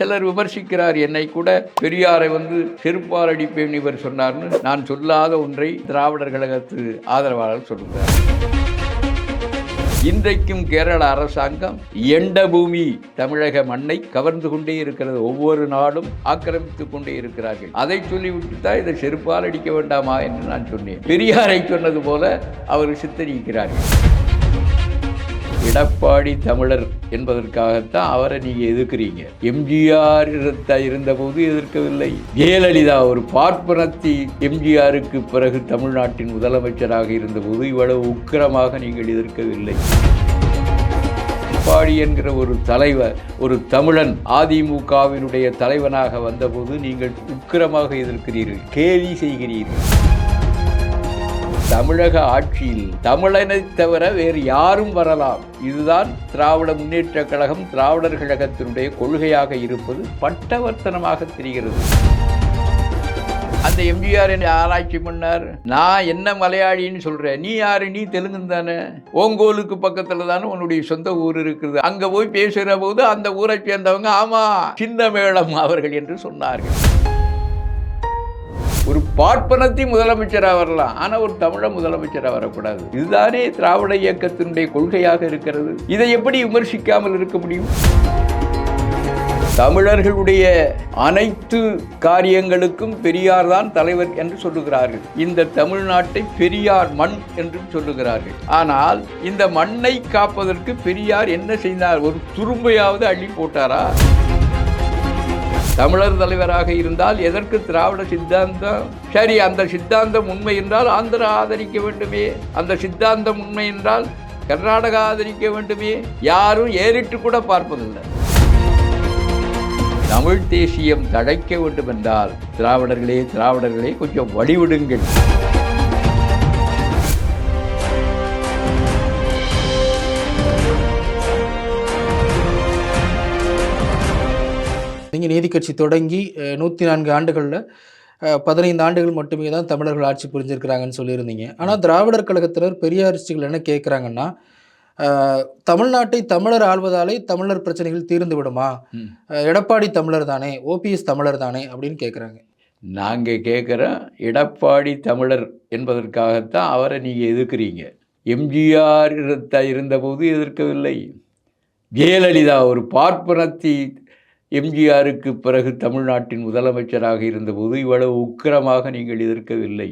சிலர் விமர்சிக்கிறார் என்னை கூட பெரியாரை வந்து செருப்பால் அடிப்பேன் இவர் சொன்னார்னு. நான் சொல்லாத ஒன்றை திராவிடர் கழகத்து ஆதரவாளர் சொல்லுகிறார். இன்றைக்கும் கேரள அரசாங்கம் எண்ட பூமி தமிழக மண்ணை கவர்ந்து கொண்டே இருக்கிறது. ஒவ்வொரு நாடும் ஆக்கிரமித்துக் கொண்டே இருக்கிறார்கள். அதை சொல்லிவிட்டு தான் இதை செருப்பால் அடிக்க வேண்டாமா என்று நான் சொன்னேன். பெரியாரை சொன்னது போல அவர் சித்தரிக்கிறார்கள். எடப்பாடி தமிழர் என்பதற்காகத்தான் அவரை நீங்க எதிர்க்கிறீங்க. எம்ஜிஆர் இருந்தபோது எதிர்க்கவில்லை. ஜெயலலிதா ஒரு பார்ப்பனத்தி எம்ஜிஆருக்கு பிறகு தமிழ்நாட்டின் முதலமைச்சராக இருந்தபோது இவ்வளவு உக்கிரமாக நீங்கள் எதிர்க்கவில்லை. எடப்பாடி என்கிற ஒரு தலைவர் ஒரு தமிழன் அதிமுகவினுடைய தலைவனாக வந்தபோது நீங்கள் உக்கிரமாக எதிர்க்கிறீர்கள். கேலி செய்கிறீர்கள். தமிழக ஆட்சியில் தமிழனை தவிர வேறு யாரும் வரலாம். இதுதான் திராவிட முன்னேற்ற கழகம் திராவிடர் கழகத்தினுடைய கொள்கையாக இருப்பது பட்டவர்த்தனமாக தெரிகிறது. அந்த எம்ஜிஆர் என்ன ஆராய்ச்சி பண்ணார். நான் என்ன மலையாளின்னு சொல்கிறேன் நீ யாரு? நீ தெலுங்கு தானே? ஓங்கோலுக்கு பக்கத்தில் தானே உன்னுடைய சொந்த ஊர் இருக்குது. அங்கே போய் பேசுகிற போது அந்த ஊரை சேர்ந்தவங்க ஆமாம் சின்ன மேளம் அவர்கள் என்று சொன்னார்கள். ஒரு பார்ப்பனத்தை முதலமைச்சராக வரலாம். ஆனால் ஒரு தமிழ முதலமைச்சராக வரக்கூடாது. இதுதானே திராவிட இயக்கத்தினுடைய கொள்கையாக இருக்கிறது. இதை எப்படி விமர்சிக்காமல் இருக்க முடியும்? தமிழர்களுடைய அனைத்து காரியங்களுக்கும் பெரியார் தான் தலைவர் என்று சொல்லுகிறார்கள். இந்த தமிழ்நாட்டை பெரியார் மண் என்று சொல்லுகிறார்கள். ஆனால் இந்த மண்ணை காப்பதற்கு பெரியார் என்ன செய்தார்? ஒரு துரும்பையாவது அள்ளி போட்டாரா? தமிழர் தலைவராக இருந்தால் எதற்கு திராவிட சித்தாந்தம்? சரி அந்த சித்தாந்தம் உண்மை என்றால் ஆந்திரா ஆதரிக்க வேண்டுமே. அந்த சித்தாந்தம் உண்மை என்றால் கர்நாடகா ஆதரிக்க வேண்டுமே. யாரும் ஏறிட்டு கூட பார்ப்பதில்லை. தமிழ் தேசியம் தழைக்க வேண்டுமென்றால் திராவிடர்களே திராவிடர்களே கொஞ்சம் வழிவிடுங்கள். நீதி கட்சி தொடங்கி நூற்றி நான்கு ஆண்டுகளில் பதினைந்து ஆண்டுகள் மட்டுமே தான் தமிழர்கள் ஆட்சி புரிஞ்சிருக்கிறாங்கன்னு சொல்லியிருந்தீங்க. ஆனால் திராவிடர் கழகத்தினர் பெரியாரிஸ்டுகள் என்ன கேட்குறாங்கன்னா தமிழ்நாட்டை தமிழர் ஆள்வதாலே தமிழர் பிரச்சனைகள் தீர்ந்து விடுமா? எடப்பாடி தமிழர் தானே ஓபிஎஸ் தமிழர் தானே அப்படின்னு கேட்குறாங்க நாங்கள் கேட்குறோம் எடப்பாடி தமிழர் என்பதற்காகத்தான் அவரை நீங்கள் எதிர்க்கிறீங்க. எம்ஜிஆர் இருந்த இருந்தபோது எதிர்க்கவில்லை. ஜெயலலிதா ஒரு பார்ப்பனத்தி எம்ஜிஆருக்கு பிறகு தமிழ்நாட்டின் முதலமைச்சராக இருந்தபோது இவ்வளவு உக்கிரமாக நீங்கள் எதிர்க்கவில்லை.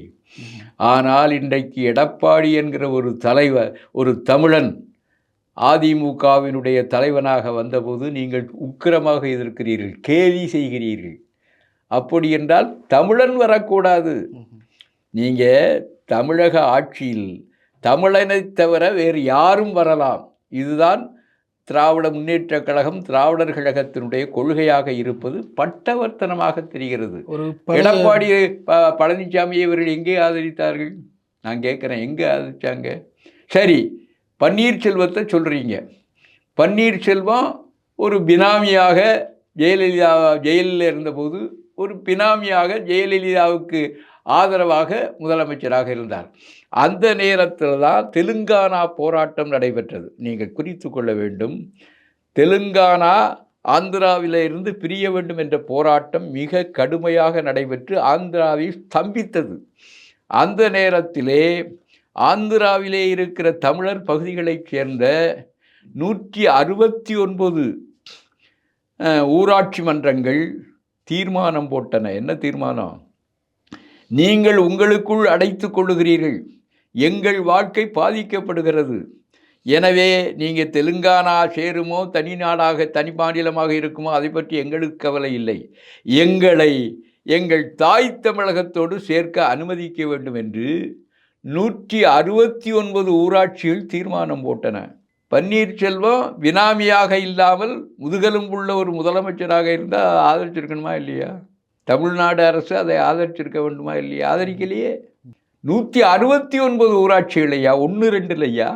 ஆனால் இன்றைக்கு எடப்பாடி என்கிற ஒரு தலைவர் ஒரு தமிழன் அதிமுகவினுடைய தலைவனாக வந்தபோது நீங்கள் உக்கிரமாக எதிர்க்கிறீர்கள் கேலி செய்கிறீர்கள். அப்படி என்றால் தமிழன் வரக்கூடாது. நீங்கள் தமிழக ஆட்சியில் தமிழனை தவிர வேறு யாரும் வரலாம். இதுதான் திராவிட முன்னேற்ற கழகம் திராவிடர் கழகத்தினுடைய கொள்கையாக இருப்பது பட்டவர்த்தனமாக தெரிகிறது. ஒரு எடப்பாடி ப பழனிசாமியை இவர்கள் எங்கே ஆதரித்தார்கள்? நான் கேட்குறேன் எங்கே ஆதரிச்சாங்க? சரி பன்னீர்செல்வத்தை சொல்கிறீங்க பன்னீர்செல்வம் ஒரு பினாமியாக ஜெயலலிதா ஜெயிலில் இருந்தபோது ஒரு பினாமியாக ஜெயலலிதாவுக்கு ஆதரவாக முதலமைச்சராக இருந்தார். அந்த நேரத்தில் தான் தெலுங்கானா போராட்டம் நடைபெற்றது. நீங்கள் குறித்து கொள்ள வேண்டும். தெலுங்கானா ஆந்திராவில இருந்து பிரிய வேண்டும் என்ற போராட்டம் மிக கடுமையாக நடைபெற்று ஆந்திராவை ஸ்தம்பித்தது. அந்த நேரத்திலே ஆந்திராவிலே இருக்கிற தமிழர் பகுதிகளைச் சேர்ந்த நூற்றி அறுபத்தி ஒன்பது ஊராட்சி மன்றங்கள் தீர்மானம் போட்டன. என்ன தீர்மானம்? நீங்கள் உங்களுக்குள் அடைத்துக் கொள்ளுகிறீர்கள். எங்கள் வாழ்க்கை பாதிக்கப்படுகிறது. எனவே நீங்கள் தெலுங்கானா சேருமோ தனி நாடாக தனி மாநிலமாக இருக்குமோ அதை பற்றி எங்களுக்கு கவலை இல்லை. எங்களை எங்கள் தாய் தமிழகத்தோடு சேர்க்க அனுமதிக்க வேண்டும் என்று நூற்றி அறுபத்தி ஒன்பது ஊராட்சிகள் தீர்மானம் போட்டன. பன்னீர்செல்வம் பினாமியாக இல்லாமல் முதுகெலும்புள்ள ஒரு முதலமைச்சராக இருந்தால் ஆதரிச்சிருக்கணுமா இல்லையா? தமிழ்நாடு அரசு அதை ஆதரிச்சிருக்க வேண்டுமா இல்லையா? ஆதரிக்கலையே. நூற்றி அறுபத்தி ஒன்பது ஊராட்சிகள் ஐயா ஒன்று ரெண்டு இல்லையா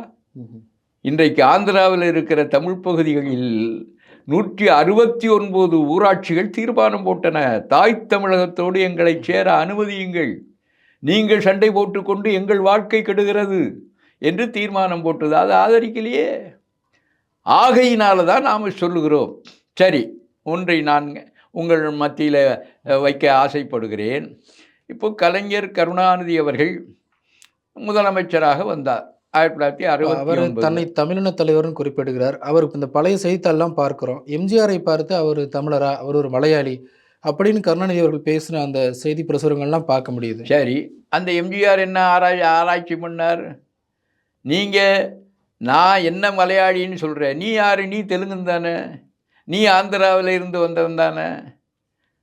இன்றைக்கு ஆந்திராவில் இருக்கிற தமிழ் பகுதிகளில் நூற்றி அறுபத்தி ஒன்பது ஊராட்சிகள் தீர்மானம் போட்டன. தாய் தமிழகத்தோடு எங்களை சேர அனுமதியுங்கள். நீங்கள் சண்டை போட்டுக்கொண்டு எங்கள் வாழ்க்கை கெடுகிறது என்று தீர்மானம் போட்டது. அதை ஆதரிக்கலையே. ஆகையினால தான் நாம் சொல்லுகிறோம். சரி ஒன்றை நான் உங்கள் மத்தியில் வைக்க ஆசைப்படுகிறேன். இப்போ கலைஞர் கருணாநிதி அவர்கள் முதலமைச்சராக வந்தார். ஆயிரத்தி தொள்ளாயிரத்தி அவர் அறுபத்தி தன்னை தமிழின தலைவர்னு குறிப்பிடுகிறார். அவர் இந்த பழைய செய்தித்தாள்லாம் பார்க்கிறோம். எம்ஜிஆரை பார்த்து அவர் தமிழரா அவர் ஒரு மலையாளி அப்படின்னு கருணாநிதி அவர்கள் பேசின அந்த செய்தி பிரசுரங்கள்லாம் பார்க்க முடியுது. சரி அந்த எம்ஜிஆர் என்ன ஆராய் ஆராய்ச்சி பண்ணார்? நீங்கள் நான் என்ன மலையாளின்னு சொல்கிறேன் நீ யார்? நீ தெலுங்குன்னு தானே? நீ ஆந்திராவில் இருந்து வந்தவன் தானே?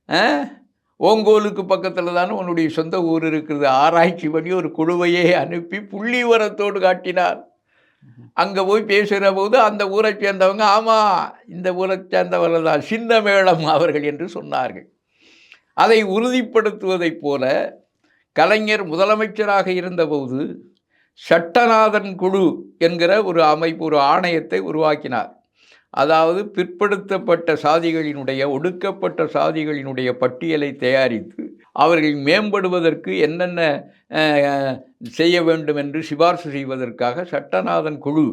ஆ? ஓங்கோலுக்கு பக்கத்தில் தானே உன்னுடைய சொந்த ஊர் இருக்கிறது ஆராய்ச்சி பண்ணி ஒரு குழுவையே அனுப்பி புள்ளி உரத்தோடு காட்டினார். அங்கே போய் பேசுகிற போது அந்த ஊரை சேர்ந்தவங்க ஆமாம் இந்த ஊரை சேர்ந்தவர்கள் தான் சின்னமேளம் அவர்கள் என்று சொன்னார்கள். அதை உறுதிப்படுத்துவதைப் போல கலைஞர் முதலமைச்சராக இருந்தபோது சட்டநாதன் குழு என்கிற ஒரு அமைப்பு ஒரு ஆணையத்தை உருவாக்கினார். அதாவது பிற்படுத்தப்பட்ட சாதிகளினுடைய ஒடுக்கப்பட்ட சாதிகளினுடைய பட்டியலை தயாரித்து அவர்கள் மேம்படுவதற்கு என்னென்ன செய்ய வேண்டும் என்று சிபார்சு செய்வதற்காக சட்டநாதன் குழு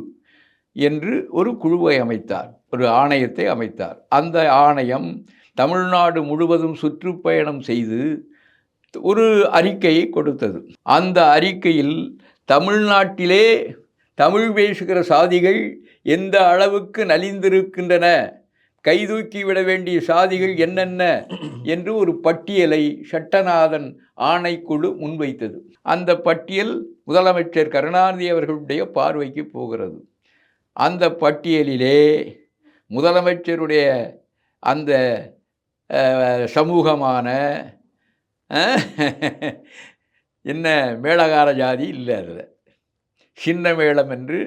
என்று ஒரு குழுவை அமைத்தார் ஒரு ஆணையத்தை அமைத்தார். அந்த ஆணையம் தமிழ்நாடு முழுவதும் சுற்றுப்பயணம் செய்து ஒரு அறிக்கையை கொடுத்தது. அந்த அறிக்கையில் தமிழ்நாட்டிலே தமிழ் பேசுகிற சாதிகள் எந்த அளவுக்கு நலிந்திருக்கின்றன? கைதூக்கி விட வேண்டிய சாதிகள் என்னென்ன? என்று ஒரு பட்டியலை சட்டநாதன் ஆணைக்குழு முன்வைத்தது. அந்த பட்டியல் முதலமைச்சர் கருணாநிதி அவர்களுடைய பார்வைக்கு போகிறது. அந்த பட்டியலிலே முதலமைச்சருடைய அந்த சமூகமான என்ன மேளகார ஜாதி இல்லை அதில். சின்ன மேளம் என்று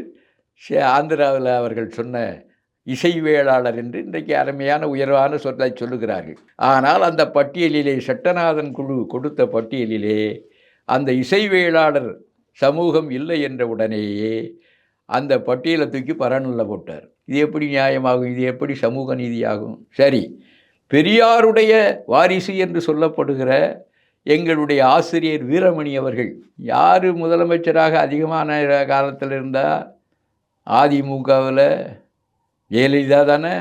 ஆந்திராவில் அவர்கள் சொன்ன இசை வேளாளர் என்று இன்றைக்கு அருமையான உயர்வான சொல்லை சொல்லுகிறார்கள். ஆனால் அந்த பட்டியலிலே சட்டநாதன் குழு கொடுத்த பட்டியலிலே அந்த இசை வேளாளர் சமூகம் இல்லை என்ற உடனேயே அந்த பட்டியலை தூக்கி பரநில் போட்டார். இது எப்படி நியாயமாகும்? இது எப்படி சமூக நீதியாகும்? சரி பெரியாருடைய வாரிசு என்று சொல்லப்படுகிற எங்களுடைய ஆசிரியர் வீரமணி அவர்கள் யார் முதலமைச்சராக அதிகமான காலத்தில் இருந்தால் அதிமுகவில் ஜெயலலிதா தானே?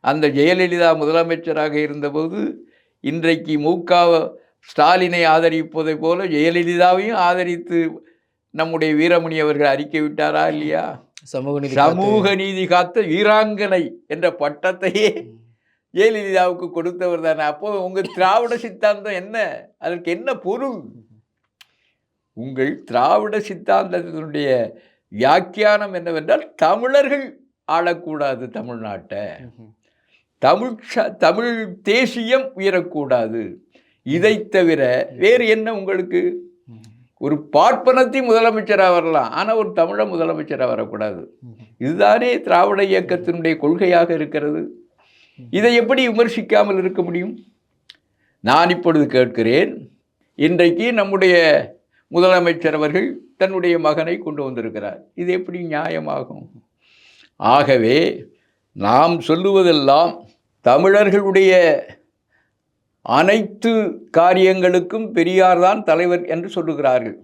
அந்த ஜெயலலிதா முதலமைச்சராக இருந்தபோது இன்றைக்கு முக ஸ்டாலினை ஆதரிப்பதைப் போல ஜெயலலிதாவையும் ஆதரித்து நம்முடைய வீரமணி அவர்கள் அறிக்கை விட்டாரா இல்லையா? சமூக நீதி சமூக நீதி காத்த வீராங்கனை என்ற பட்டத்தையே ஜெயலலிதாவுக்கு கொடுத்தவர் தானே. அப்போ உங்கள் திராவிட சித்தாந்தம் என்ன? அதற்கு என்ன பொருள்? உங்கள் திராவிட சித்தாந்தத்தினுடைய வியாக்கியானம் என்னவென்றால் தமிழர்கள் ஆளக்கூடாது தமிழ்நாட்டை. தமிழ் தமிழ் தேசியம் உயரக்கூடாது. இதை தவிர வேறு என்ன உங்களுக்கு. ஒரு பார்ப்பனத்தை முதலமைச்சராக வரலாம் ஆனால் ஒரு தமிழை முதலமைச்சராக வரக்கூடாது. இதுதானே திராவிட இயக்கத்தினுடைய கொள்கையாக இருக்கிறது. இதை எப்படி விமர்சிக்காமல் இருக்க முடியும்? நான் இப்பொழுது கேட்கிறேன் இன்றைக்கு நம்முடைய முதலமைச்சர் அவர்கள் தன்னுடைய மகனை கொண்டு வந்திருக்கிறார். இது எப்படி நியாயமாகும்? ஆகவே நாம் சொல்லுவதெல்லாம் தமிழர்களுடைய அனைத்து காரியங்களுக்கும் பெரியார் தான் தலைவர் என்று சொல்லுகிறார்கள்.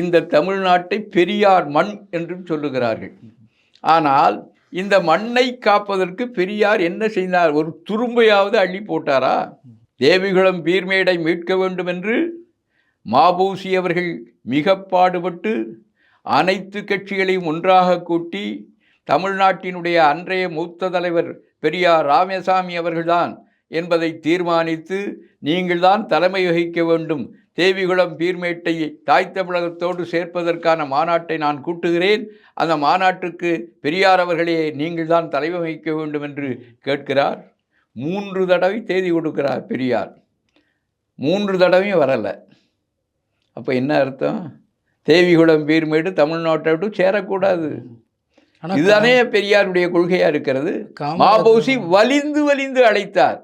இந்த தமிழ்நாட்டை பெரியார் மண் என்றும் சொல்லுகிறார்கள். ஆனால் இந்த மண்ணை காப்பதற்கு பெரியார் என்ன செய்தார்? ஒரு துரும்பையாவது அள்ளி போட்டாரா? தேவிகுளம் பீர்மேடை மீட்க வேண்டும் என்று மாபூசி அவர்கள் மிக பாடுபட்டு அனைத்து கட்சிகளையும் ஒன்றாக கூட்டி தமிழ்நாட்டினுடைய அன்றைய மூத்த தலைவர் பெரியார் ராமசாமி அவர்கள்தான் என்பதை தீர்மானித்து நீங்கள்தான் தலைமை வகிக்க வேண்டும். தேவிகுளம் பீர்மேட்டை தாய் தமிழகத்தோடு சேர்ப்பதற்கான மாநாட்டை நான் கூட்டுகிறேன். அந்த மாநாட்டுக்கு பெரியார் அவர்களே நீங்கள்தான் தலைமை வகிக்க வேண்டும் என்று கேட்கிறார். மூன்று தடவை தேதி கொடுக்கிறார் பெரியார். மூன்று தடவையும் வரலை. அப்போ என்ன அர்த்தம்? தேவிகுளம் பீர்மேடு தமிழ்நாட்டை விட்டு சேரக்கூடாது. இதுதானே பெரியாருடைய கொள்கையாக இருக்கிறது? மாபோசி வலிந்து வலிந்து அழைத்தார்.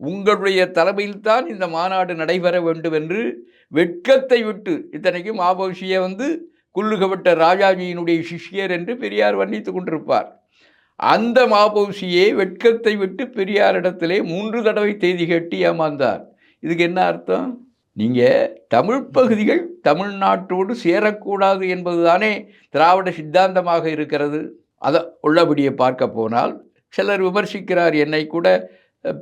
உங்களுடைய தலைமையில்தான் இந்த மாநாடு நடைபெற வேண்டும் என்று வெட்கத்தை விட்டு இத்தனைக்கும் மாபோசியை வந்து குல்லுகப்பட்ட ராஜாஜியினுடைய சிஷ்யர் என்று பெரியார் வர்ணித்து கொண்டிருப்பார். அந்த மாபோசியை வெட்கத்தை விட்டு பெரியாரிடத்திலே மூன்று தடவை செய்தி கேட்டு ஏமாந்தார். இதுக்கு என்ன அர்த்தம்? நீங்கள் தமிழ் பகுதிகள் தமிழ்நாட்டோடு சேரக்கூடாது என்பது தானே திராவிட சித்தாந்தமாக இருக்கிறது. அதை உள்ளபடியே பார்க்க போனால் சிலர் விமர்சிக்கிறார் என்னை கூட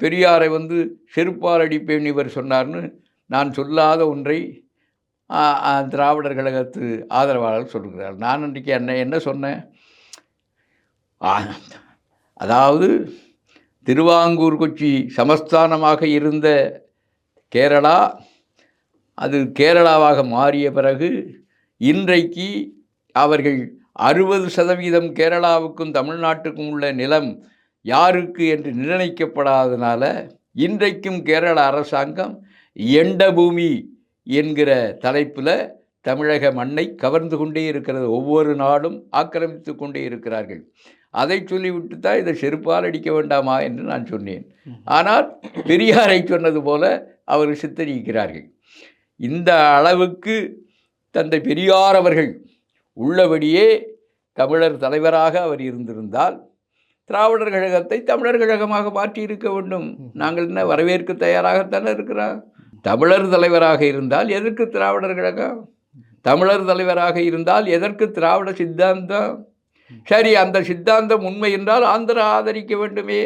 பெரியாரை வந்து செருப்பால் அடிப்பேன் இவர் சொன்னார்னு நான் சொல்லாத ஒன்றை திராவிடர் கழகத்து ஆதரவாளர் சொல்கிறார். நான் அன்றைக்கு என்ன என்ன சொன்னேன்? அதாவது திருவாங்கூர் கொச்சி சமஸ்தானமாக இருந்த கேரளா அது கேரளாவாக மாறிய பிறகு இன்றைக்கு அவர்கள் அறுபது சதவீதம் கேரளாவுக்கும் தமிழ்நாட்டுக்கும் உள்ள நிலம் யாருக்கு என்று நிர்ணயிக்கப்படாதனால இன்றைக்கும் கேரள அரசாங்கம் எண்ட பூமி என்கிற தலைப்பில் தமிழக மண்ணை கவர்ந்து கொண்டே இருக்கிறது. ஒவ்வொரு நாடும் ஆக்கிரமித்து கொண்டே இருக்கிறார்கள். அதை சொல்லிவிட்டு தான் இதை செருப்பால் அடிக்க வேண்டாமா என்று நான் சொன்னேன். ஆனால் பெரியாரை சொன்னது போல அவர் சித்தரிக்கிறார்கள். இந்த அளவுக்கு தந்தை பெரியார் அவர்கள் உள்ளபடியே தமிழர் தலைவராக அவர் இருந்திருந்தால் திராவிடர் கழகத்தை தமிழர் கழகமாக மாற்றி இருக்க வேண்டும். நாங்கள் என்ன வரவேற்க தயாராகத்தானே இருக்கிறோம்? தமிழர் தலைவராக இருந்தால் எதற்கு திராவிடர் கழகம்? தமிழர் தலைவராக இருந்தால் எதற்கு திராவிட சித்தாந்தம்? சரி அந்த சித்தாந்தம் உண்மை என்றால் ஆந்திரா ஆதரிக்க வேண்டுமே.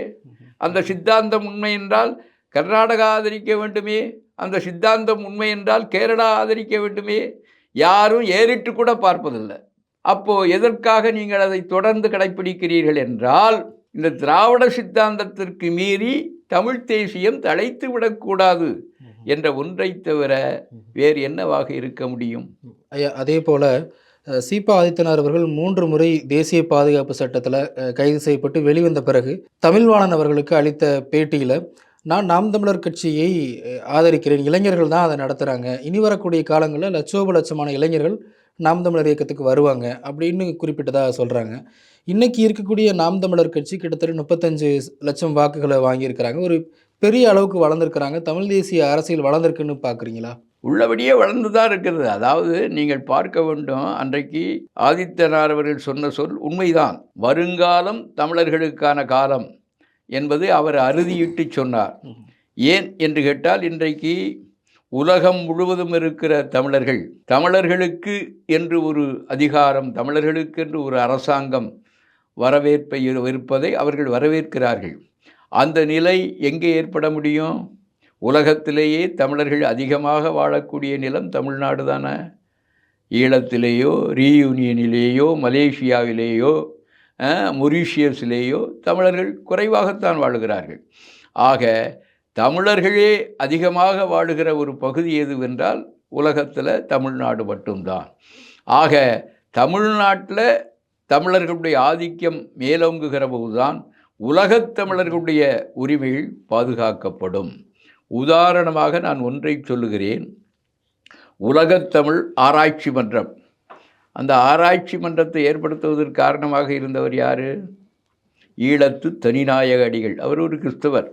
அந்த சித்தாந்தம் உண்மை என்றால் கர்நாடகா ஆதரிக்க வேண்டுமே. அந்த சித்தாந்தம் உண்மை என்றால் கேரளா ஆதரிக்க வேண்டுமே? யாரும் ஏறிட்டு கூட பார்ப்பதில்லை. அப்போ எதற்காக நீங்கள் அதை தொடர்ந்து கடைப்பிடிக்கிறீர்கள் என்றால் இந்த திராவிட சித்தாந்தத்திற்கு மீறி தமிழ் தேசியம் தழைத்து விடக்கூடாது என்ற ஒன்றை தவிர வேறு என்னவாக இருக்க முடியும்? ஐயா அதே போல சீபா ஆதித்தனார் அவர்கள் மூன்று முறை தேசிய பாதுகாப்பு சட்டத்தில் கைது செய்யப்பட்டு வெளிவந்த பிறகு தமிழ்வாணன் அவர்களுக்கு அளித்த பேட்டியில் நான் நாம் தமிழர் கட்சியை ஆதரிக்கிறேன். இளைஞர்கள் தான் அதை நடத்துகிறாங்க இனி வரக்கூடிய காலங்களில் லட்சோப லட்சமான இளைஞர்கள் நாம் தமிழர் இயக்கத்துக்கு வருவாங்க அப்படின்னு குறிப்பிட்டதாக சொல்கிறாங்க இன்றைக்கி இருக்கக்கூடிய நாம் தமிழர் கட்சி கிட்டத்தட்ட முப்பத்தஞ்சு லட்சம் வாக்குகளை வாங்கியிருக்கிறாங்க. ஒரு பெரிய அளவுக்கு வளர்ந்துருக்கிறாங்க. தமிழ் தேசிய அரசியல் வளர்ந்துருக்குன்னு பார்க்குறீங்களா? உள்ளபடியே வளர்ந்து தான் இருக்கிறது அதாவது நீங்கள் பார்க்க வேண்டும் அன்றைக்கு ஆதித்தனார் அவர்கள் சொன்ன சொல் உண்மைதான். வருங்காலம் தமிழர்களுக்கான காலம். என்பது அவர் அறுதியிட்டு சொன்னார். ஏன் என்று கேட்டால் இன்றைக்கு உலகம் முழுவதும் இருக்கிற தமிழர்கள் தமிழர்களுக்கு என்று ஒரு அதிகாரம் தமிழர்களுக்கு என்று ஒரு அரசாங்கம் வரவேற்பை இரு- இருப்பதை அவர்கள் வரவேற்கிறார்கள். அந்த நிலை எங்கே ஏற்பட முடியும்? உலகத்திலேயே தமிழர்கள் அதிகமாக வாழக்கூடிய நிலம் தமிழ்நாடு தானே? ஈழத்திலேயோ ரீயூனியனிலேயோ மலேசியாவிலேயோ மொரீஷியஸிலேயோ தமிழர்கள் குறைவாகத்தான் வாழுகிறார்கள். ஆக தமிழர்களே அதிகமாக வாழுகிற ஒரு பகுதி எதுவென்றால் உலகத்தில் தமிழ்நாடு மட்டும்தான். ஆக தமிழ்நாட்டில் தமிழர்களுடைய ஆதிக்கம் மேலோங்குகிற போதுதான் உலகத் தமிழர்களுடைய உரிமைகள் பாதுகாக்கப்படும். உதாரணமாக நான் ஒன்றை சொல்லுகிறேன். உலகத்தமிழ் ஆராய்ச்சி மன்றம் அந்த ஆராய்ச்சி மன்றத்தை ஏற்படுத்துவதற்கு காரணமாக இருந்தவர் யார்? ஈழத்து தனிநாயக அடிகள். அவர் ஒரு கிறிஸ்தவர்.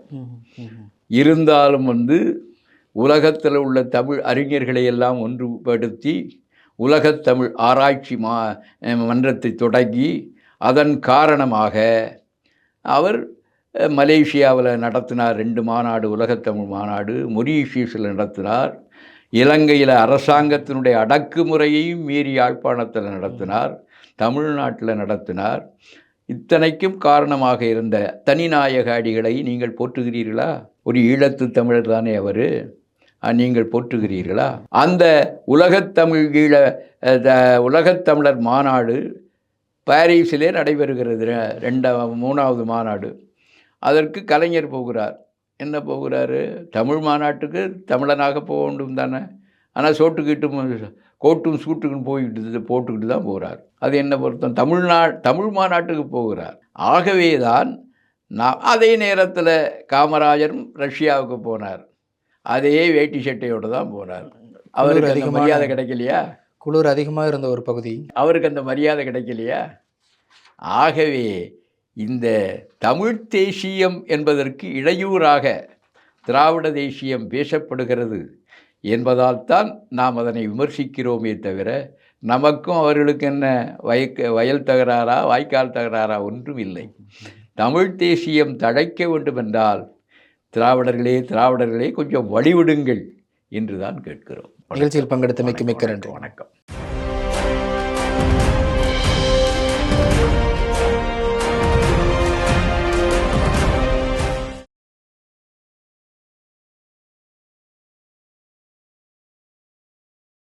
இருந்தாலும் வந்து உலகத்தில் உள்ள தமிழ் அறிஞர்களை எல்லாம் ஒன்றுபடுத்தி உலகத்தமிழ் ஆராய்ச்சி மா மன்றத்தை தொடங்கி அதன் காரணமாக அவர் மலேசியாவில் நடத்தினார் ரெண்டு மாநாடு உலகத்தமிழ் மாநாடு. மொரீஷியஸில் நடத்தினார். இலங்கையில் அரசாங்கத்தினுடைய அடக்குமுறையையும் மீறி யாழ்ப்பாணத்தில் நடத்தினார் தமிழ்நாட்டில் நடத்தினார். இத்தனைக்கும் காரணமாக இருந்த தனிநாயக அடிகளை நீங்கள் போற்றுகிறீர்களா? ஒரு ஈழத்து தமிழர் தானே அவர். நீங்கள் போற்றுகிறீர்களா? அந்த உலகத்தமிழ் ஈழ உலகத்தமிழர் மாநாடு பாரிஸிலே நடைபெறுகிறது. ரெ- ரெண்டாவது மூணாவது மாநாடு. அதற்கு கலைஞர் போகிறார். என்ன போகிறாரு? தமிழ் மாநாட்டுக்கு தமிழனாக போக வேண்டும் தானே? ஆனால் சோட்டுக்கிட்டு கோட்டும் சூட்டுக்கும் போய்கிட்டு போட்டுக்கிட்டு தான் போகிறார் அது என்ன பொருத்தம்? தமிழ்நா தமிழ் மாநாட்டுக்கு போகிறார். ஆகவே தான் நான் அதே நேரத்தில் காமராஜரும் ரஷ்யாவுக்கு போனார். அதே வேட்டி சட்டையோடு தான் போனார் அவருக்கு அதிகமான- மரியாதை கிடைக்கலையா? குளிர் அதிகமாக இருந்த ஒரு பகுதி. அவருக்கு அந்த மரியாதை கிடைக்கலையா? ஆகவே இந்த தமிழ் தேசியம் என்பதற்கு இடையூறாக திராவிட தேசியம் பேசப்படுகிறது என்பதால் தான் நாம் அதனை விமர்சிக்கிறோமே தவிர நமக்கும் அவர்களுக்கு என்ன வயக்க வயல் தகராறா வாய்க்கால் தகராறா ஒன்றும் இல்லை. தமிழ் தேசியம் தழைக்க வேண்டுமென்றால் திராவிடர்களே திராவிடர்களே கொஞ்சம் வழிவிடுங்கள் என்று தான் கேட்கிறோம். நிகழ்ச்சியில் பங்கெடுத்தமைக்கு மிக்க நன்றி. வணக்கம்.